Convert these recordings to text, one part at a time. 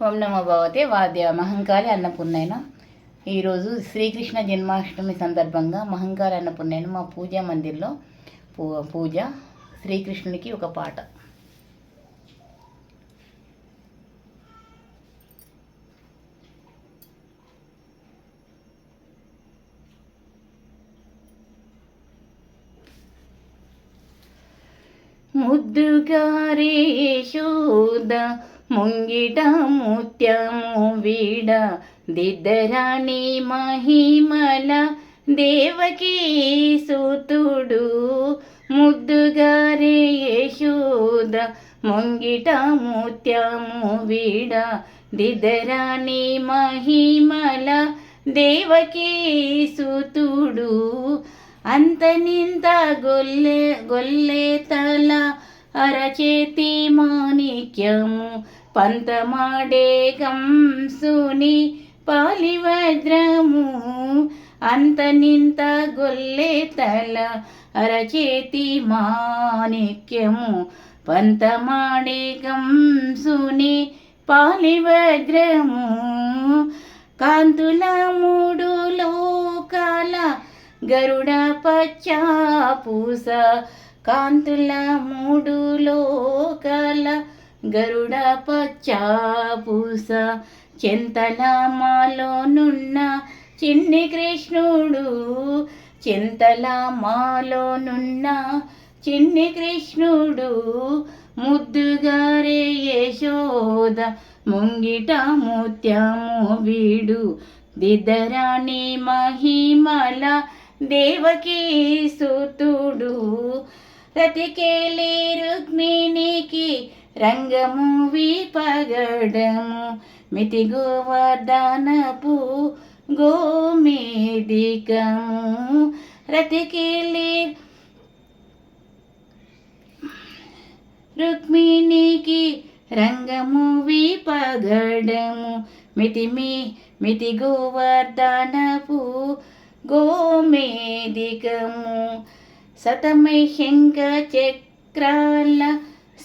ఓం నమో భగవతే వాద్య మహంకాళి అన్నపూర్ణైన. ఈరోజు శ్రీకృష్ణ జన్మాష్టమి సందర్భంగా మహంకాళి అన్నపూర్ణైన మా పూజా మందిర్లో పూ పూజ శ్రీకృష్ణునికి ఒక పాట. ముద్దుగారే యశోద ముంగిట ముత్యము వీడ దిద్దరాణి మహిమల దేవకీ సూతుడు ముద్దుగారే యశోద ముంగిట ముత్యము వీడ దిద్దరాణి మహిమల దేవకీ సూతుడు అంత నింత గొల్లె గొల్లె తల అరచేతి మాణిక్యము పంతమాడే కంసుని పాలివద్రము. అంత నింత గొల్లె తల అరచేతి మాణిక్యము. పంతమాడే కంసుని పాలివద్రము. కాంతుల మూడు లోకాల గరుడ పచ్చాపూస కాంతుల మూడు లోకాల గరుడ పచ్చాపూస చింతలామాలోనున్న చిన్ని కృష్ణుడు. చింతలామాలోనున్న చిన్ని కృష్ణుడు. ముద్దుగారే యశోద ముంగిట ముత్యము వీడు. దిద్దరాణి మహిమల దేవకీ సుతుడు. రతికేలి రుక్మిణికి రంగము విపగడము. మితి గోవర్ధనపు గోమేదికము రతికేలి రుక్మిణికి రంగము విపగడము. మితిమి మితి గోవర్ధనపు గోమేదికము శతమై శంఖ చక్రాల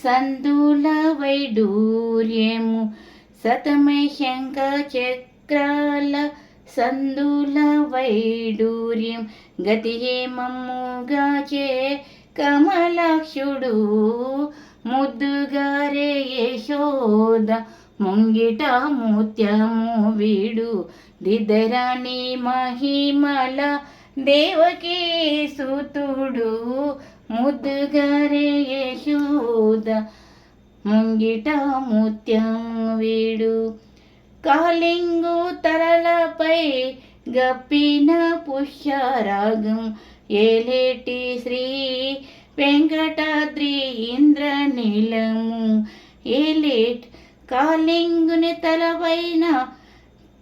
సందుల వైడూర్యము శతమై శంఖ చక్రాల సందుల వైడూర్యం గతి మమ్ముగా చే కమలాక్షుడు ముద్దుగారే యశోద ముంగిట ముత్యము వీడు దిదరాణి మహిమల దేవకీ సూతుడు ముద్దుగరే యశోద ముంగిట ముత్యం వీడు. కాలింగు తరలపై గప్పిన పుష్యరాగం ఏలేటి శ్రీ వెంకటాద్రి ఇంద్ర నీలము. ఏలేట్ కాలింగుని తలపైన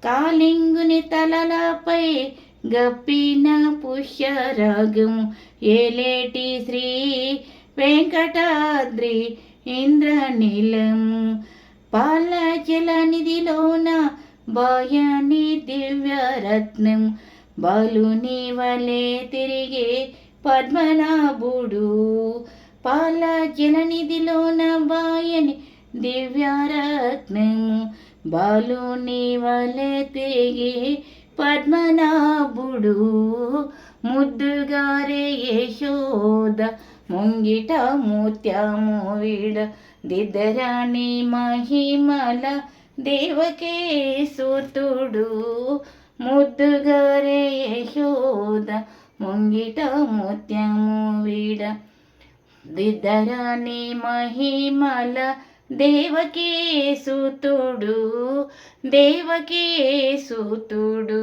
కాలింగుని తలలపై గప్పిన పుష్యరాగము ఏలేటి శ్రీ వెంకటాద్రి ఇంద్రనీలము పాల నిధిలోన బాయని దివ్యరత్నం. బాలుని వలె తిరిగే పద్మనాభుడు. పాల జలనిధిలోన బాయని దివ్యరత్నము బాలుని వలె తిరిగే పద్మనాభుడు. ముద్దుగారే యశోద ముంగిట ముత్యము వీడ. దిద్దరాణి మహిమల దేవకే సుతుడు. ముద్దుగారే యశోద ముంగిట ముత్యము వీడ. దిద్దరాణి మహిమల దేవకీ సుతుడు దేవకీసుతుడు